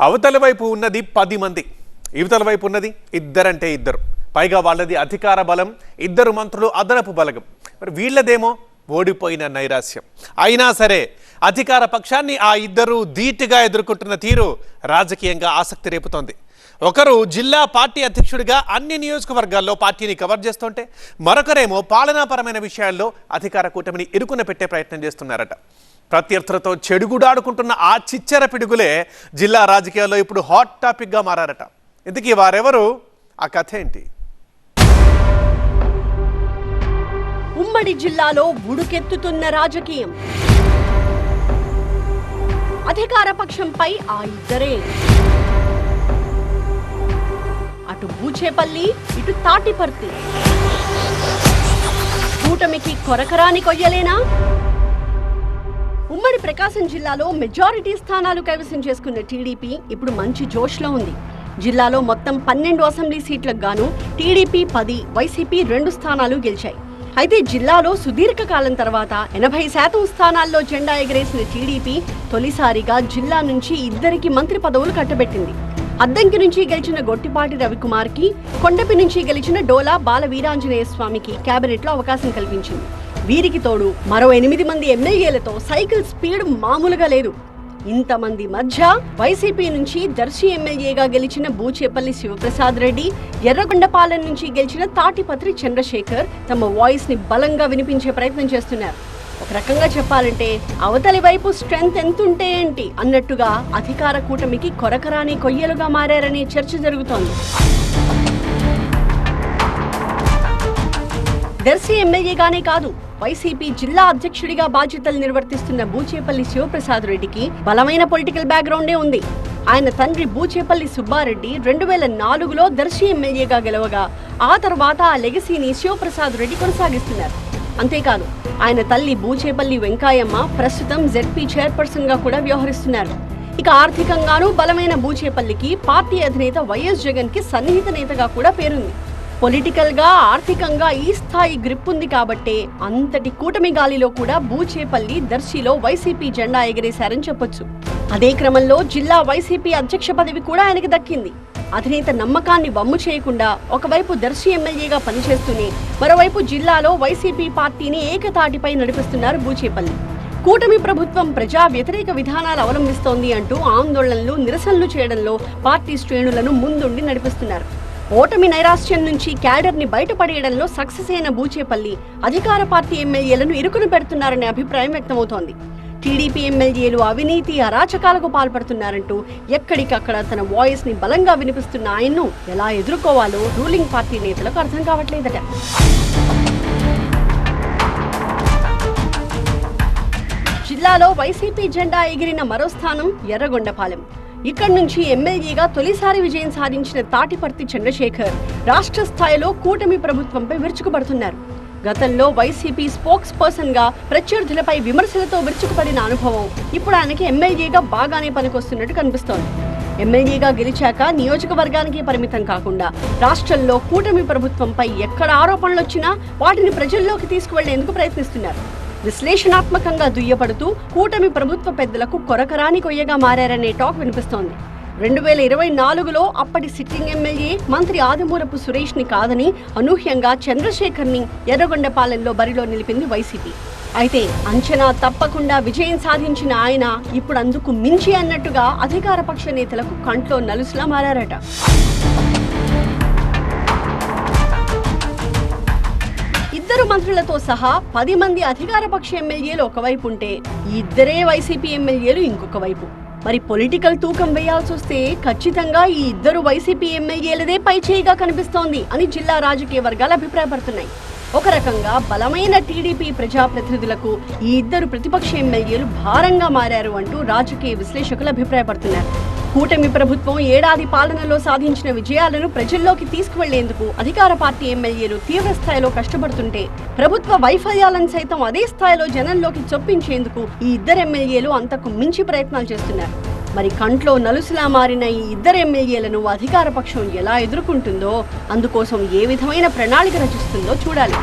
అవతల వైపు ఉన్నది పది మంది. ఇవతల వైపు ఉన్నది ఇద్దరంటే ఇద్దరు. పైగా వాళ్ళది అధికార బలం ఇద్దరు మంత్రులు అదనపు బలగం. మరి వీళ్ళదేమో ఓడిపోయిన నైరాస్యం అయినా సరే అధికార పక్షాన్ని ఆ ఇద్దరు ధీటుగా ఎదుర్కొంటున్న తీరు రాజకీయంగా ఆసక్తి రేపుతోంది. ఒకరు జిల్లా పార్టీ అధ్యక్షుడిగా అన్ని నియోజకవర్గాల్లో పార్టీని కవర్ చేస్తుంటే మరొకరేమో పాలనాపరమైన విషయాల్లో అధికార కూటమిని ఇరుకున పెట్టే ప్రయత్నం చేస్తున్నారట. ప్రత్యర్థులతో చెడుగుడాడుకుంటున్న ఆ చిచ్చర పిడుగులే జిల్లా రాజకీయాల్లో ఇప్పుడు హాట్ టాపిక్గా మారారట. ఇందుకీ వారెవరు? ఆ కథ ఏంటి? ఉమ్మడి జిల్లాలో ఉడుకెత్తుతున్న రాజకీయం. అధికార పక్షంపై ఆ ఇద్దరే. చేపల్లి ఇటు తాటిపర్తి. కూటమికి కొరకరాని కొయ్యలేనా? ఉమ్మడి ప్రకాశం జిల్లాలో మెజారిటీ స్థానాలు కైవసం చేసుకున్న టీడీపీ ఇప్పుడు మంచి జోష్లో ఉంది. జిల్లాలో మొత్తం పన్నెండు అసెంబ్లీ సీట్లకు గాను టీడీపీ పది వైసీపీ రెండు స్థానాలు గెలిచాయి. అయితే జిల్లాలో సుదీర్ఘ కాలం తర్వాత ఎనభై శాతం స్థానాల్లో జెండా ఎగరేసిన టీడీపీ తొలిసారిగా జిల్లా నుంచి ఇద్దరికి మంత్రి పదవులు కట్టబెట్టింది. అద్దంకి నుంచి గెలిచిన గొట్టిపాటి రవికుమార్కి కొండపి నుంచి గెలిచిన డోలా బాల వీరాంజనేయ స్వామికి కేబినెట్లో అవకాశం కల్పించింది. వీరికి తోడు మరో ఎనిమిది మంది ఎమ్మెల్యేలతో సైకిల్ స్పీడ్ మామూలుగా లేదు. ఇంతమంది మధ్య వైసీపీ నుంచి దర్శి ఎమ్మెల్యేగా గెలిచిన బూచేపల్లి శివప్రసాద్ రెడ్డి ఎర్రగొండపాలెం నుంచి గెలిచిన తాటిపత్రి చంద్రశేఖర్ తమ వాయిస్ని బలంగా వినిపించే ప్రయత్నం చేస్తున్నారు. ఒక రకంగా చెప్పాలంటే అవతలి వైపు స్ట్రెంగ్త్ ఎంతుంటే ఏంటి అన్నట్టుగా అధికార కూటమికి కొరకరాని కొయ్యలుగా మారారనే చర్చ జరుగుతోంది. దర్శి ఎమ్మెల్యేగానే కాదు వైసీపీ జిల్లా అధ్యక్షుడిగా బాధ్యతలు నిర్వర్తిస్తున్న బూచేపల్లి శివప్రసాద్ రెడ్డికి బలమైన పొలిటికల్ బ్యాక్గ్రౌండే ఉంది. ఆయన తండ్రి బూచేపల్లి సుబ్బారెడ్డి రెండు వేల నాలుగులో దర్శి ఎమ్మెల్యేగా గెలవగా ఆ తర్వాత ఆ లెగసీని శివప్రసాద్ రెడ్డి కొనసాగిస్తున్నారు. అంతేకాదు ఆయన తల్లి బూచేపల్లి వెంకాయమ్మ ప్రస్తుతం జెడ్పీ చైర్పర్సన్గా కూడా వ్యవహరిస్తున్నారు. ఇక ఆర్థికంగానూ బలమైన బూచేపల్లికి పార్టీ అధినేత వైఎస్ జగన్కి సన్నిహిత నేతగా కూడా పేరుంది. పొలిటికల్గా ఆర్థికంగా ఈ స్థాయి గ్రిప్ ఉంది కాబట్టే అంతటి కూటమి గాలిలో కూడా బూచేపల్లి దర్శిలో వైసీపీ జెండా ఎగరేశారని చెప్పొచ్చు. అదే క్రమంలో జిల్లా వైసీపీ అధ్యక్ష పదవి కూడా ఆయనకి దక్కింది. అధినేత నమ్మకాన్ని వమ్ము చేయకుండా ఒకవైపు దర్శి ఎమ్మెల్యేగా పనిచేస్తూనే మరోవైపు జిల్లాలో వైసీపీ పార్టీని ఏకతాటిపై నడిపిస్తున్నారు బూచేపల్లి. కూటమి ప్రభుత్వం ప్రజా వ్యతిరేక విధానాలు అవలంబిస్తోంది అంటూ ఆందోళనలు నిరసనలు చేయడంలో పార్టీ శ్రేణులను ముందుండి నడిపిస్తున్నారు. ఓటమి నైరాశ్యం నుంచి క్యాడర్ని బయటపడేయడంలో సక్సెస్ అయిన బూచేపల్లి అధికార పార్టీ ఎమ్మెల్యేలను ఇరుకును పెడుతున్నారనే అభిప్రాయం వ్యక్తమవుతోంది. టీడీపీ ఎమ్మెల్యేలు అవినీతి అరాచకాలకు పాల్పడుతున్నారంటూ ఎక్కడికక్కడ తన వాయిస్ని బలంగా వినిపిస్తున్న ఆయన్ను ఎలా ఎదుర్కోవాలో రూలింగ్ పార్టీ నేతలకు అర్థం కావట్లేదట. జిల్లాలో వైసీపీ జెండా ఎగిరిన మరో స్థానం ఎర్రగొండపాలెం. ఇక్కడి నుంచి ఎమ్మెల్యేగా తొలిసారి విజయం సాధించిన తాటిపర్తి చంద్రశేఖర్ రాష్ట్ర స్థాయిలో కూటమి ప్రభుత్వంపై విరుచుకుపడుతున్నారు. గతంలో వైసీపీ స్పోక్స్ పర్సన్గా ప్రత్యర్థులపై విమర్శలతో విరుచుకుపడిన అనుభవం ఇప్పుడు ఆయనకి ఎమ్మెల్యేగా బాగానే పనికొస్తున్నట్టు కనిపిస్తోంది. ఎమ్మెల్యేగా గెలిచాక నియోజకవర్గానికి పరిమితం కాకుండా రాష్ట్రంలో కూటమి ప్రభుత్వంపై ఎక్కడ ఆరోపణలు వచ్చినా వాటిని ప్రజల్లోకి తీసుకువెళ్ళేందుకు ప్రయత్నిస్తున్నారు. విశ్లేషణాత్మకంగా దుయ్యపడుతూ కూటమి ప్రభుత్వ పెద్దలకు కొరకరాని కొయ్యగా మారారనే టాక్ వినిపిస్తోంది. రెండు వేల ఇరవై నాలుగులో అప్పటి సిట్టింగ్ ఎమ్మెల్యే మంత్రి ఆదిమూరపు సురేష్ని కాదని అనూహ్యంగా చంద్రశేఖర్ని ఎర్రగొండపాలెంలో బరిలో నిలిపింది వైసీపీ. అయితే అంచనా తప్పకుండా విజయం సాధించిన ఆయన ఇప్పుడు అందుకు మించి అన్నట్టుగా అధికార పక్ష నేతలకు కంట్లో నలుసులా మారారట. ఇద్దరు మంత్రులతో సహా పది మంది అధికార పక్ష ఎమ్మెల్యేలు ఒకవైపు ఉంటే ఇద్దరే వైసీపీ ఎమ్మెల్యేలు ఇంకొక వైపు మరి పొలిటికల్ తూకం వేయాల్సి వస్తే ఖచ్చితంగా ఈ ఇద్దరు వైసీపీ ఎమ్మెల్యేలదే పైచేయిగా కనిపిస్తోంది అని జిల్లా రాజకీయ వర్గాలు అభిప్రాయపడుతున్నాయి. ఒక రకంగా బలమైన టీడీపీ ప్రజాప్రతినిధులకు ఈ ఇద్దరు ప్రతిపక్ష ఎమ్మెల్యేలు భారంగా మారారు అంటూ రాజకీయ విశ్లేషకులు అభిప్రాయపడుతున్నారు. కూటమి ప్రభుత్వం ఏడాది పాలనలో సాధించిన విజయాలను ప్రజల్లోకి తీసుకువెళ్ళేందుకు అధికార పార్టీ ఎమ్మెల్యేలు తీవ్ర స్థాయిలో కష్టపడుతుంటే ప్రభుత్వ వైఫల్యాలను సైతం అదే స్థాయిలో జనంలోకి చొప్పించేందుకు ఈ ఇద్దరు ఎమ్మెల్యేలు అంతకు మించి ప్రయత్నాలు చేస్తున్నారు. మరి కంట్లో నలుసులా మారిన ఈ ఇద్దరు ఎమ్మెల్యేలను అధికార పక్షం ఎలా ఎదుర్కొంటుందో అందుకోసం ఏ విధమైన ప్రణాళిక రచిస్తుందో చూడాలి.